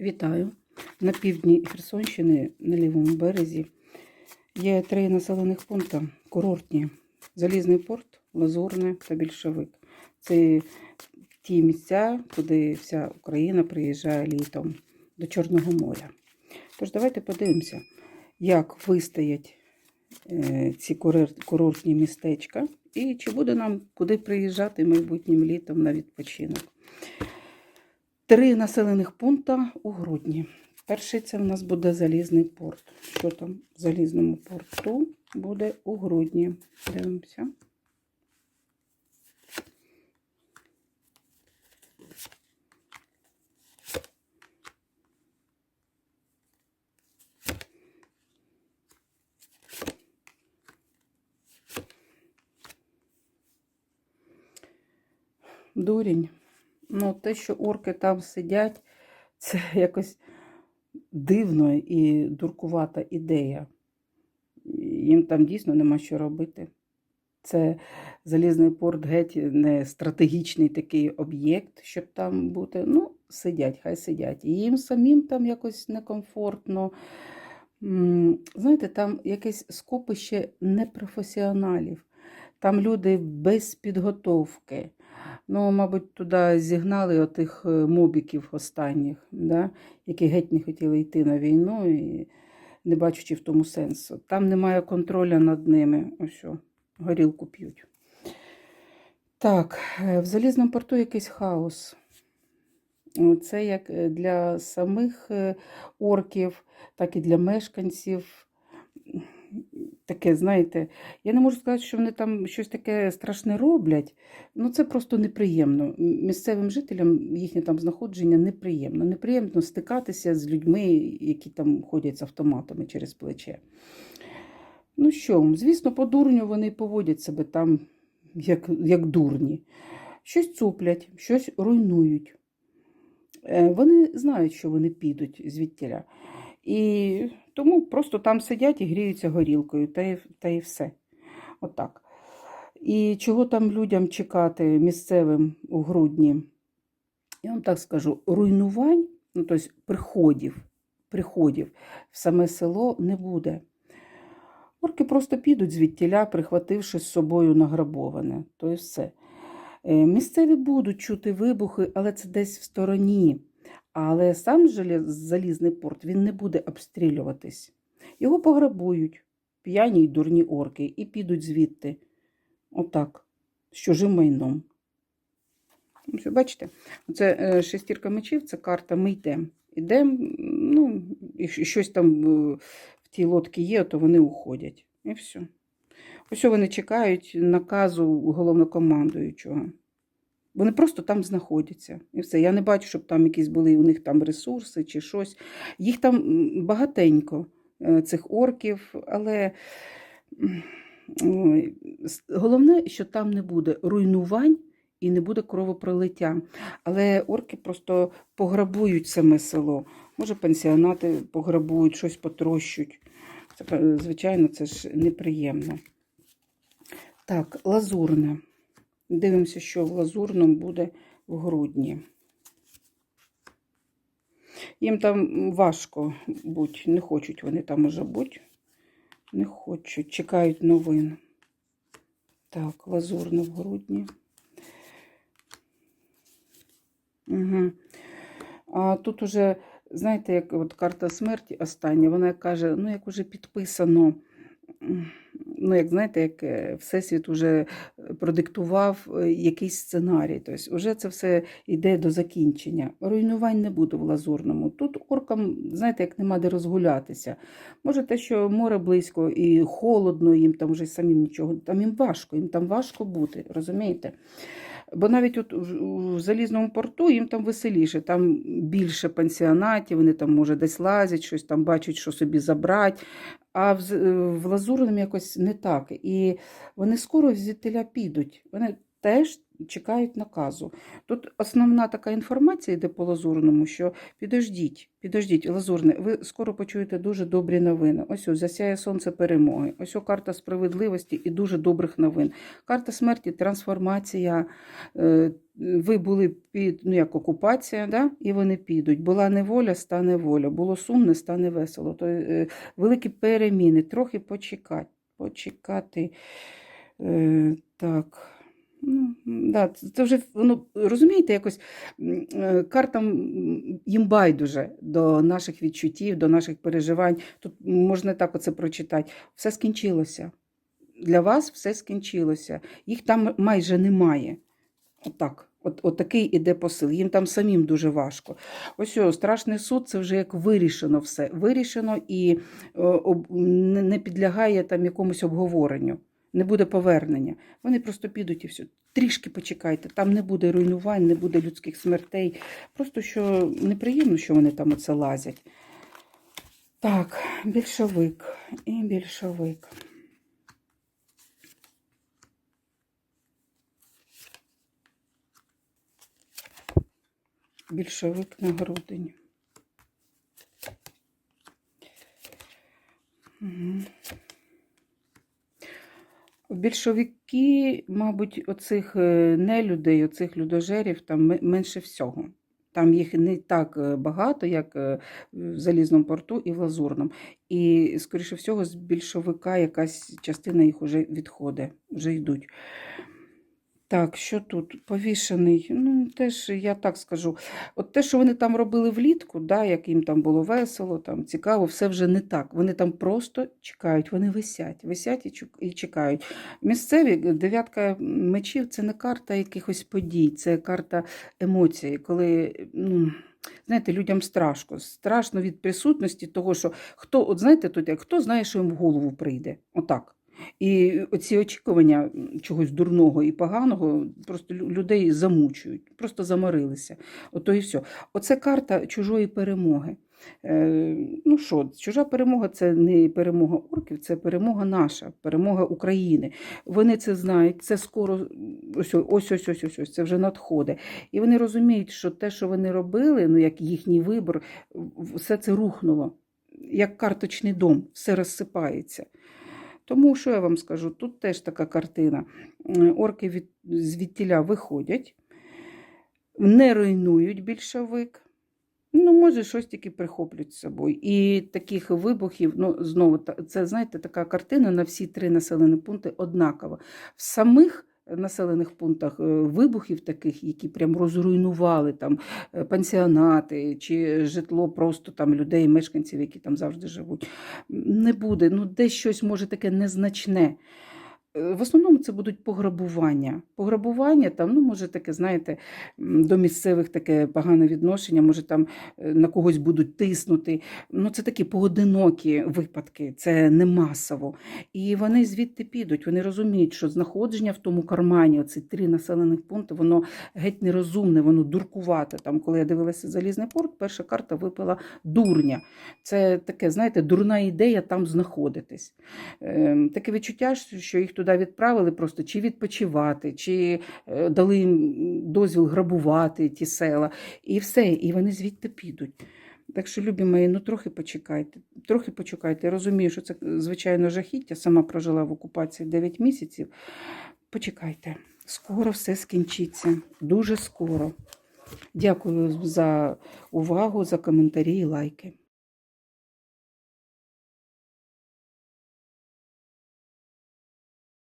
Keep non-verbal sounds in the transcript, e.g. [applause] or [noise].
Вітаю! На півдні Херсонщини на лівому березі є три населених пункти курортні: Залізний порт, Лазурне та Більшовик. Це ті місця, куди вся Україна приїжджає літом до Чорного моря. Тож давайте подивимося, як вистоять е, ці курортні містечка і чи буде нам куди приїжджати майбутнім літом на відпочинок. Три населених пункта у грудні. Перший це в нас буде Залізний порт. Що там в Залізному порту буде у грудні? Дивимося. Дурінь. Ну, те, що орки там сидять, [laughs] це якось дивно і дуркувата ідея. Їм там дійсно нема що робити. Це залізний порт геть не стратегічний такий об'єкт, щоб там бути. Ну, сидять, хай сидять. І їм самим там якось некомфортно. Знаєте, там якесь скопище непрофесіоналів. Там люди без підготовки. Ну, мабуть, туди зігнали отих е, мобіків останніх, да, які геть не хотіли йти на війну, і не бачачи в тому сенсу. Там немає контролю над ними. Ось, горілку п'ють. Так, е, в Залізному порту якийсь хаос. Це як е, для самих орків, так і для мешканців. Таке, знаєте, я не можу сказати, що вони там щось таке страшне роблять. Ну, це просто неприємно. Місцевим жителям їхнє там знаходження неприємно. Неприємно стикатися з людьми, які там ходять з автоматами через плече. Ну що, звісно, по дурню вони поводять себе там як, як дурні. Щось цуплять, щось руйнують. Е, Вони знають, що вони підуть звідтіля. І тому просто там сидять і гріються горілкою, та й, та й все. Отак. І чого там людям чекати місцевим у грудні? Я вам так скажу: руйнувань, ну, тобто приходів, приходів в саме село не буде. Орки просто підуть звідтіля, прихвативши з собою награбоване. То і все. Е, Місцеві будуть чути вибухи, але це десь в стороні. Але сам залізний порт він не буде обстрілюватись. Його пограбують п'яні й дурні орки і підуть звідти. Отак, з чужим майном. Ось, бачите, це е, шестірка мечів, це карта ми йдемо. Ідемо, ну, і щось там е, в тій лодці є, то вони уходять. І все. Ось вони чекають наказу головнокомандуючого. Вони просто там знаходяться. І все. Я не бачу, щоб там якісь були у них там ресурси чи щось. Їх там багатенько, е, цих орків, але головне, що там не буде руйнувань і не буде кровопролиття. Але орки просто пограбують саме село. Може, пенсіонати пограбують, щось потрощуть. Це, звичайно, це ж неприємно. Так, лазурне. Дивимося, що в лазурному буде в грудні. Їм там важко бути, не хочуть вони там уже бути. Не хочуть, чекають новин. Так, лазурне в грудні. Угу. А тут уже, знаєте, як от карта смерті остання, вона каже, ну як уже підписано, ну як знаєте, як е, Всесвіт уже продиктував е, якийсь сценарій. Тобто вже це все йде до закінчення. Руйнувань не буде в лазурному. Тут оркам, знаєте, як нема де розгулятися. Може, те, що море близько і холодно, їм там вже самим нічого, там їм важко, їм там важко бути, розумієте? Бо навіть от в залізному порту їм там веселіше, там більше пансіонатів, вони там, може, десь лазять, щось там бачать, що собі забрати. А в, в лазурному якось не так. І вони скоро звідтиля підуть. Вони теж чекають наказу. Тут основна така інформація йде по лазурному, що підождіть, підождіть, лазурне, ви скоро почуєте дуже добрі новини. Ось ось засяє сонце перемоги. Ось о карта справедливості і дуже добрих новин. Карта смерті, трансформація. Е, Ви були під ну як окупація, да? і вони підуть. Була неволя, стане воля. Було сумне, стане весело. То е, великі переміни, трохи почекати. Почекати. Е, так. Ну, да, це вже ну, розумієте, якось е, картам їм байдуже до наших відчуттів, до наших переживань. Тут можна так оце прочитати. Все скінчилося. Для вас все скінчилося. Їх там майже немає. Отак. От, от такий іде посил. Їм там самим дуже важко. Ось о, страшний суд це вже як вирішено все. Вирішено і е, не, не підлягає там якомусь обговоренню. Не буде повернення. Вони просто підуть і все. Трішки почекайте, там не буде руйнувань, не буде людських смертей. Просто що неприємно, що вони там оце лазять. Так, більшовик і більшовик. Більшовик на грудень. Угу. Більшовики, мабуть, оцих е, нелюдей, оцих людожерів там ме- менше всього. Там їх не так е, багато, як е, в Залізному порту і в Лазурному. І, скоріше всього, з більшовика якась частина їх вже відходить, вже йдуть. Так, що тут? Повішений. Ну, теж я так скажу. От те, що вони там робили влітку, да, як їм там було весело, там цікаво, все вже не так. Вони там просто чекають, вони висять, висять і чекають. Місцеві дев'ятка мечів це не карта якихось подій, це карта емоцій, коли. Ну, Знаєте, людям страшно. Страшно від присутності того, що хто, от знаєте, тут як хто знає, що їм в голову прийде. Отак. І оці очікування чогось дурного і поганого просто людей замучують, просто заморилися. Ото і все. Оце карта чужої перемоги. Е, ну що, чужа перемога це не перемога орків, це перемога наша, перемога України. Вони це знають, це скоро ось ось ось ось, ось це вже надходить. І вони розуміють, що те, що вони робили, ну як їхній вибор, все це рухнуло. Як карточний дом, все розсипається. Тому що я вам скажу, тут теж така картина. Орки від, звідтіля виходять, не руйнують більшовик. Ну, може, щось тільки прихоплять з собою. І таких вибухів, ну, знову, це, знаєте, така картина на всі три населені пункти однакова. В самих населених пунктах е, вибухів таких, які прям розруйнували там е, пансіонати чи житло просто там людей, мешканців, які там завжди живуть, не буде. Ну, десь щось може таке незначне. В основному це будуть пограбування. Пограбування там, ну, може, таке, знаєте, до місцевих таке погане відношення, може там е, на когось будуть тиснути. Ну, це такі поодинокі випадки, це не масово. І вони звідти підуть. Вони розуміють, що знаходження в тому кармані, оці три населених пункти, воно геть нерозумне, воно дуркувате. Там, коли я дивилася залізний порт, перша карта випала дурня. Це таке, знаєте, дурна ідея там знаходитись. Ем, Таке відчуття, що їх туди відправили просто чи відпочивати, чи е, дали їм дозвіл грабувати ті села, і все, і вони звідти підуть. Так що, любі мої, ну трохи почекайте, трохи почекайте. Я розумію, що це, звичайно, жахіття. Сама прожила в окупації 9 місяців. Почекайте, скоро все скінчиться, дуже скоро. Дякую за увагу, за коментарі і лайки.